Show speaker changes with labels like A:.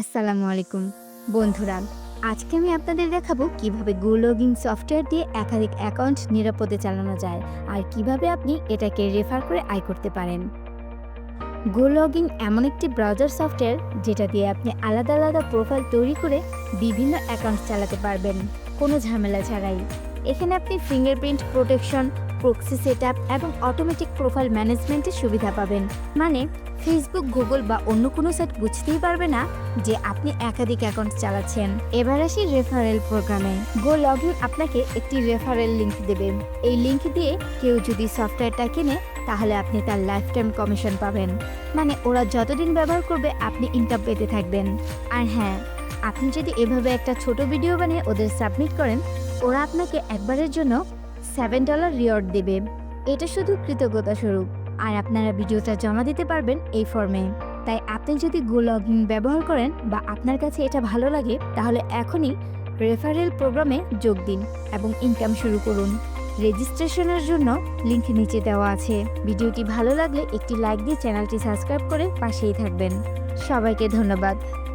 A: আসসালামু আলাইকুম। বন্ধুরা, আজকে আমি আপনাদের দেখাবো কীভাবে গো লগিং সফটওয়্যার দিয়ে একাধিক অ্যাকাউন্ট নিরাপদে চালানো যায় আর কীভাবে আপনি এটাকে রেফার করে আয় করতে পারেন। গো লগিং এমন একটি ব্রাউজার সফটওয়্যার যেটা দিয়ে আপনি আলাদা আলাদা প্রোফাইল তৈরি করে বিভিন্ন অ্যাকাউন্ট চালাতে পারবেন, কোনো ঝামেলা ছাড়াই। এখানে আপনি ফিঙ্গারপ্রিন্ট প্রোটেকশন প্রক্সি সেট এবং অটোমেটিক প্রোফাইল ম্যানেজমেন্টের সুবিধা পাবেন। মানে ফেসবুক গুগল বা অন্য কোনো সাইট বুঝতেই পারবে না যে আপনি একাধিক অ্যাকাউন্ট চালাচ্ছেন। এবার আসি রেফারেল প্রোগ্রামে গো লগ আপনাকে একটি রেফারেল লিংক দেবে। এই লিংক দিয়ে কেউ যদি সফটওয়্যারটা কেনে, তাহলে আপনি তার লাইফ টাইম কমিশন পাবেন। মানে ওরা যতদিন ব্যবহার করবে, আপনি ইনকাম পেতে থাকবেন। আর হ্যাঁ আপনি যদি এভাবে একটা ছোট ভিডিও বানিয়ে ওদের সাবমিট করেন, ওরা আপনাকে একবারের জন্য সেভেন ডলার রিওয়ার্ড দেবে। এটা শুধু কৃতজ্ঞতা স্বরূপ। আর আপনারা ভিডিওটা জমা দিতে পারবেন এই ফর্মে তাই আপনি যদি গো লগইন ব্যবহার করেন বা আপনার কাছে এটা ভালো লাগে, তাহলে এখনই রেফারেল প্রোগ্রামে যোগ দিন এবং ইনকাম শুরু করুন। রেজিস্ট্রেশনের জন্য লিঙ্ক নিচে দেওয়া আছে। ভিডিওটি ভালো লাগলে একটি লাইক দিয়ে চ্যানেলটি সাবস্ক্রাইব করে পাশেই থাকবেন। সবাইকে ধন্যবাদ।